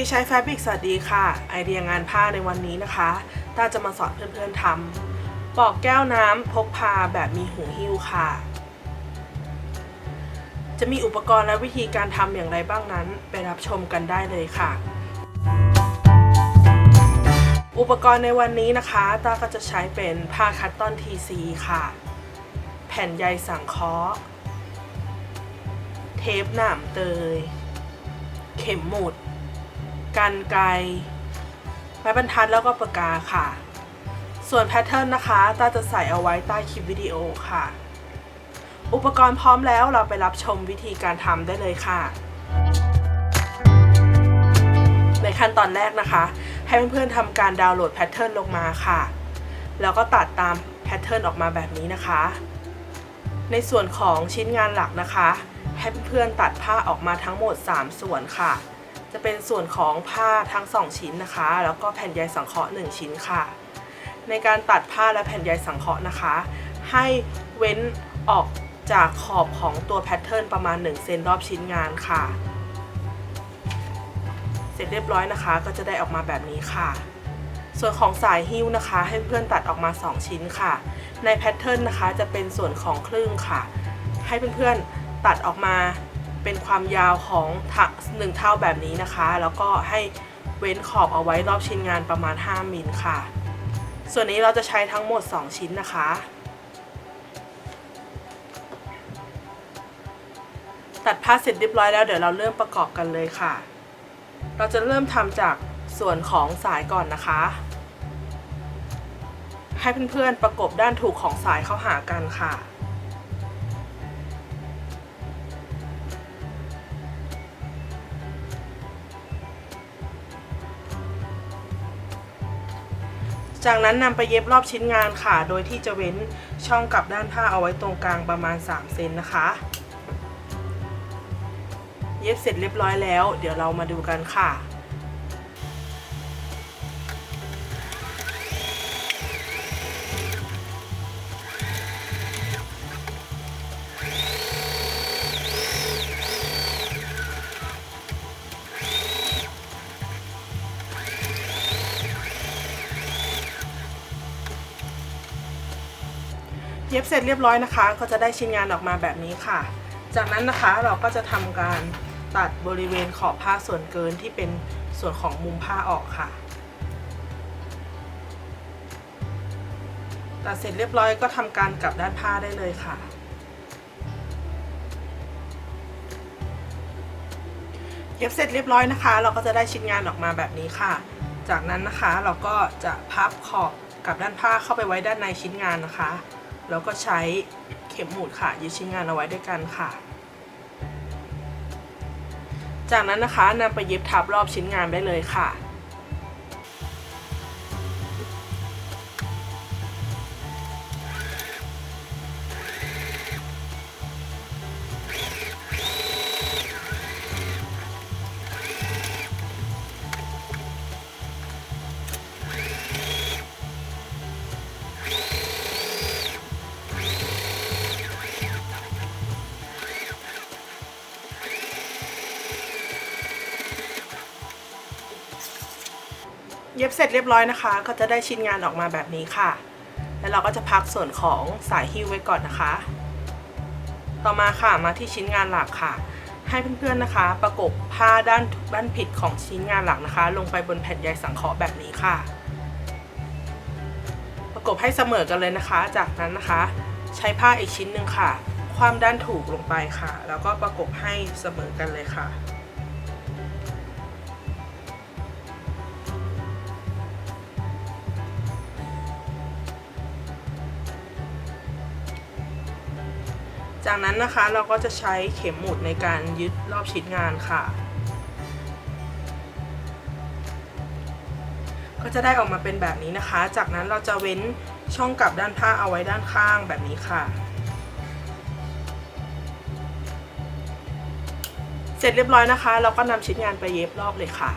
ีใชายแฟบริกสวัสดีค่ะ ไอเดียงานผ้าในวันนี้นะคะต้าจะมาสอนเพื่อนๆทำปอกแก้วน้ำพกพาแบบมีหูหิ้วค่ะ จะมีอุปกรณ์และวิธีการทำอย่างไรบ้างนั้น ไปรับชมกันได้เลยค่ะ อุปกรณ์ในวันนี้นะคะตาก็จะใช้เป็นผ้าคัตตอนทีซีค่ะ แผ่นใยสังเคราะห์เทปหนามเตย เข็มหมุด กันไกรไม้บรรทัดแล้วก็ปากกาค่ะ ส่วนแพทเทิร์นนะคะตาจะใส่เอาไว้ใต้คลิปวิดีโอค่ะ อุปกรณ์พร้อมแล้วเราไปรับชมวิธีการทำได้เลยค่ะ ในขั้นตอนแรกนะคะ ให้เพื่อนๆทำการดาวน์โหลดแพทเทิร์นลงมาค่ะ แล้วก็ตัดตามแพทเทิร์นออกมาแบบนี้นะคะ ในส่วนของชิ้นงานหลักนะคะ ให้เพื่อนๆตัดผ้าออกมาทั้งหมด 3 ส่วนค่ะ จะเป็นส่วนของผ้าทั้ง 2 ชิ้นนะคะ แล้วก็แผ่นใยสังเคราะห์1ชิ้นค่ะ ในการตัดผ้าและแผ่นใยสังเคราะห์นะคะ ให้เว้นออกจากขอบของตัวแพทเทิร์นประมาณ1เซนรอบชิ้นงานค่ะ เสร็จเรียบร้อยนะคะ ก็จะได้ออกมาแบบนี้ค่ะ ส่วนของสายหิ้วนะคะ ให้เพื่อนตัดออกมา 2 ชิ้นค่ะ ในแพทเทิร์นนะคะจะเป็นส่วนของครึ่งค่ะ ให้เพื่อนๆตัดออกมา เป็นความยาวของหนึ่งเท่าแบบนี้นะคะ แล้วก็ให้เว้นขอบเอาไว้รอบชิ้นงานประมาณ 5มิลค่ะ ส่วนนี้เราจะใช้ทั้งหมด 2 ชิ้นนะคะตัดผ้าเสร็จเรียบร้อยแล้วเดี๋ยวเราเริ่มประกอบกันเลยค่ะ เราจะเริ่มทำจากส่วนของสายก่อนนะคะ ให้เพื่อนๆประกบด้านถูกของสายเข้าหากันค่ะ จากนั้นนำไปเย็บรอบชิ้นงานค่ะ โดยที่จะเว้นช่องกับด้านผ้าเอาไว้ตรงกลางประมาณ 3 เซนนะคะ เย็บเสร็จเรียบร้อยแล้ว เดี๋ยวเรามาดูกันค่ะ เสร็จเรียบร้อยนะคะ ก็จะได้ชิ้นงานออกมาแบบนี้ค่ะ จากนั้นนะคะเราก็จะทำการตัดบริเวณขอบผ้าส่วนเกินที่เป็นส่วนของมุมผ้าออกค่ะ ตัดเสร็จเรียบร้อยก็ทำการกลับด้านผ้าได้เลยค่ะเย็บเสร็จเรียบร้อยนะคะ เราก็จะได้ชิ้นงานออกมาแบบนี้ค่ะ จากนั้นนะคะเราก็จะพับขอบกับด้านผ้าเข้าไปไว้ด้านในชิ้นงานนะคะ แล้วก็ใช้เข็มหมุดค่ะยึดชิ้นงานเอาไว้ด้วยกันค่ะ จากนั้นนะคะนำไปเย็บทับรอบชิ้นงานได้เลยค่ะ เย็บเสร็จเรียบร้อยนะคะ ก็จะได้ชิ้นงานออกมาแบบนี้ค่ะ แล้วเราก็จะพักส่วนของสายฮิ้วไว้ก่อนนะคะ ต่อมาค่ะมาที่ชิ้นงานหลักค่ะ ให้เพื่อนๆนะคะ ประกบผ้าด้านด้านผิดของชิ้นงานหลักนะคะ ลงไปบนแผ่นใยสังเคราะห์แบบนี้ค่ะ ประกบให้เสมอกันเลยนะคะ จากนั้นนะคะ ใช้ผ้าอีกชิ้นหนึ่งค่ะ คว่ำด้านถูกลงไปค่ะ แล้วก็ประกบให้เสมอกันเลยค่ะ จากนั้นนะคะเราก็จะใช้เข็มหมุดในการยึดรอบชิ้นงานค่ะ ก็จะได้ออกมาเป็นแบบนี้นะคะ จากนั้นเราจะเว้นช่องกลับด้านผ้าเอาไว้ด้านข้างแบบนี้ค่ะ เสร็จเรียบร้อยนะคะ เราก็นำชิ้นงานไปเย็บรอบเลยค่ะ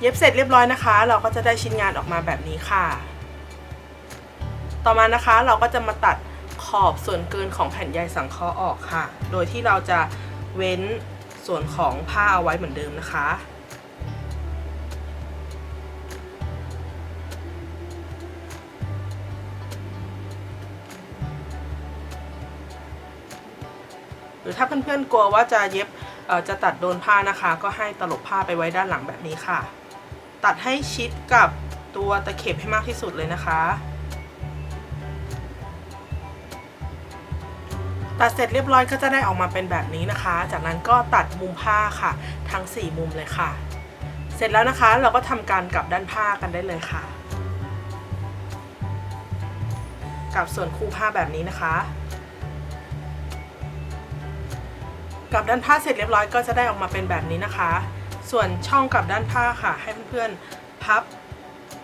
เย็บเสร็จเรียบร้อยนะคะ เราก็จะได้ชิ้นงานออกมาแบบนี้ค่ะ ต่อมานะคะเราก็จะมาตัด ขอบส่วนเกินของแผ่นใยสังเคราะห์ออกค่ะ โดยที่เราจะเว้นส่วนของผ้าเอาไว้เหมือนเดิมนะคะ หรือถ้าเพื่อนๆกลัวว่าจะเย็บจะตัดโดนผ้านะคะ ก็ให้ตลบผ้าไปไว้ด้านหลังแบบนี้ค่ะ ตัดให้ชิดกับตัวตะเข็บให้มากที่สุดเลยนะคะ ตัดเสร็จเรียบร้อยก็จะได้ออกมาเป็นแบบนี้นะคะ จากนั้นก็ตัดมุมผ้าค่ะ ทั้ง 4 มุมเลยค่ะ เสร็จแล้วนะคะเราก็ทำการกลับด้านผ้ากันได้เลยค่ะกับส่วนคู่ผ้าแบบนี้นะคะกลับด้านผ้าเสร็จเรียบร้อยก็จะได้ออกมาเป็นแบบนี้นะคะ ส่วนช่องกลับด้านผ้าค่ะ ให้เพื่อนๆพับ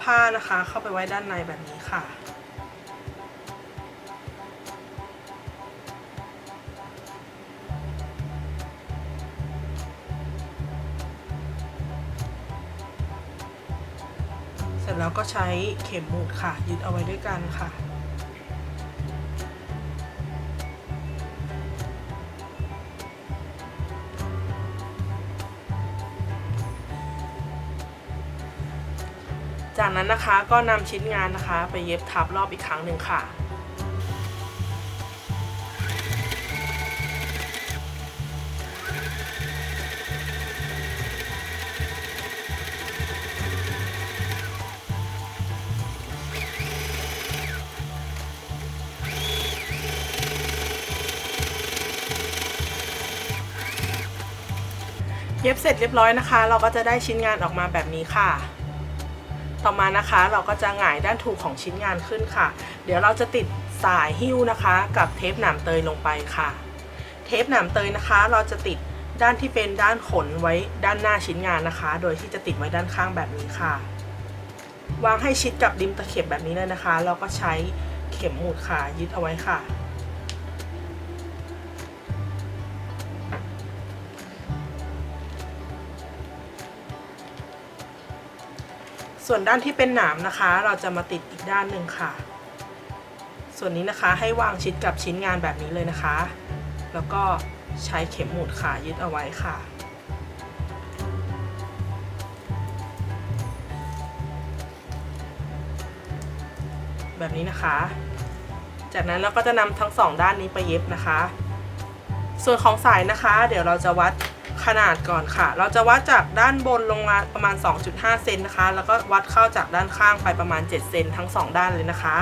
ผ้านะคะ เข้าไปไว้ด้านในแบบนี้ค่ะ แล้วก็ใช้เข็มหมุดค่ะ ยึดเอาไว้ด้วยกันค่ะ จากนั้นนะคะก็นำชิ้นงานนะคะ ไปเย็บทับรอบอีกครั้งหนึ่งค่ะ เย็บเสร็จเรียบร้อยนะคะ เราก็จะได้ชิ้นงานออกมาแบบนี้ค่ะ ต่อมานะคะเราก็จะหงายด้านถูกของชิ้นงานขึ้นค่ะ เดี๋ยวเราจะติดสายหิ้วนะคะ กับเทปหนามเตยลงไปค่ะ เทปหนามเตยนะคะ เราจะติดด้านที่เป็นด้านขนไว้ด้านหน้าชิ้นงานนะคะ โดยที่จะติดไว้ด้านข้างแบบนี้ค่ะ วางให้ชิดกับริมตะเข็บแบบนี้เลยนะคะ เราก็ใช้เข็มหมุดค่ะยึดเอาไว้ค่ะ ส่วนด้านที่เป็นหนามนะคะ เราจะมาติดอีกด้านหนึ่งค่ะ ส่วนนี้นะคะให้วางชิดกับชิ้นงานแบบนี้เลยนะคะ แล้วก็ใช้เข็มหมุดค่ะยึดเอาไว้ค่ะแบบนี้นะคะ จากนั้นเราก็จะนำทั้งสองด้านนี้ไปเย็บนะคะ ส่วนของสายนะคะ เดี๋ยวเราจะวัด ขนาดก่อนค่ะ เราจะวัดจากด้านบนลงมาประมาณ 2.5 เซนนะคะ แล้วก็วัดเข้าจากด้านข้างไปประมาณ 7 เซนทั้ง 2 ด้านเลยนะคะ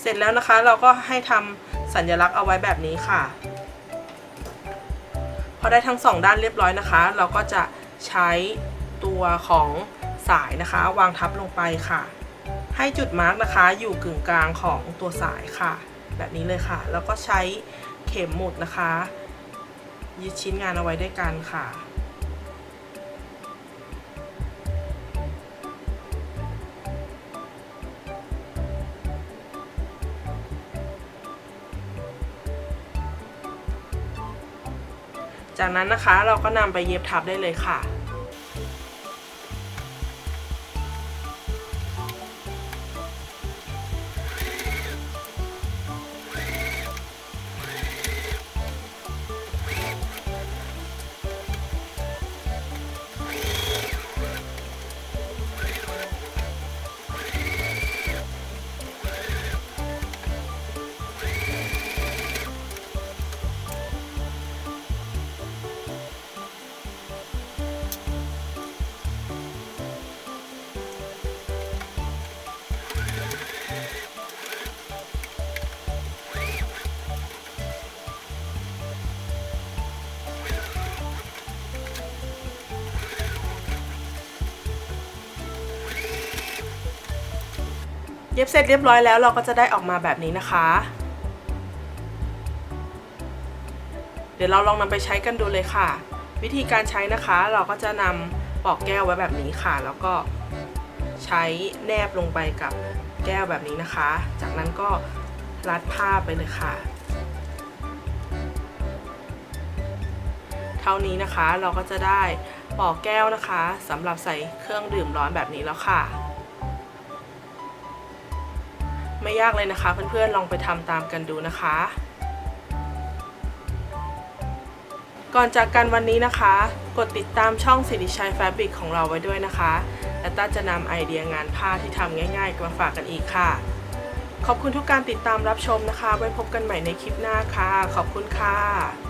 เสร็จแล้วนะคะเราก็ให้ทำสัญลักษณ์เอาไว้แบบนี้ค่ะ พอได้ทั้งสองด้านเรียบร้อยนะคะ เราก็จะใช้ตัวของสายนะคะ วางทับลงไปค่ะ ให้จุดมาร์กนะคะอยู่กึ่งกลางของตัวสายค่ะ แบบนี้เลยค่ะ แล้วก็ใช้เข็มหมุดนะคะ ยึดชิ้นงานเอาไว้ด้วยกันค่ะจากนั้นนะคะเราก็นำไปเย็บทับได้เลยค่ะ ย็บเสร็จเรียบร้อยแล้วเราก็จะได้ออกมาแบบนี้นะคะ เดี๋ยวเราลองนำไปใช้กันดูเลยค่ะ วิธีการใช้นะคะ เราก็จะนำปอกแก้วไว้แบบนี้ค่ะ แล้วก็ใช้แนบลงไปกับแก้วแบบนี้นะคะ จากนั้นก็รัดผ้าไปเลยค่ะ เท่านี้นะคะเราก็จะได้ปอกแก้วนะคะสำหรับใส่เครื่องดื่มร้อนแบบนี้แล้วค่ะ ไม่ยากเลยนะคะ เพื่อนๆลองไปทำตามกันดูนะคะ ก่อนจากกันวันนี้นะคะ กดติดตามช่องสิริชัยแฟบริกของเราไว้ด้วยนะคะ และต้าจะนำไอเดียงานผ้าที่ทำง่ายๆมาฝากกันอีกค่ะ ขอบคุณทุกการติดตามรับชมนะคะ ไว้พบกันใหม่ในคลิปหน้าค่ะ ขอบคุณค่ะ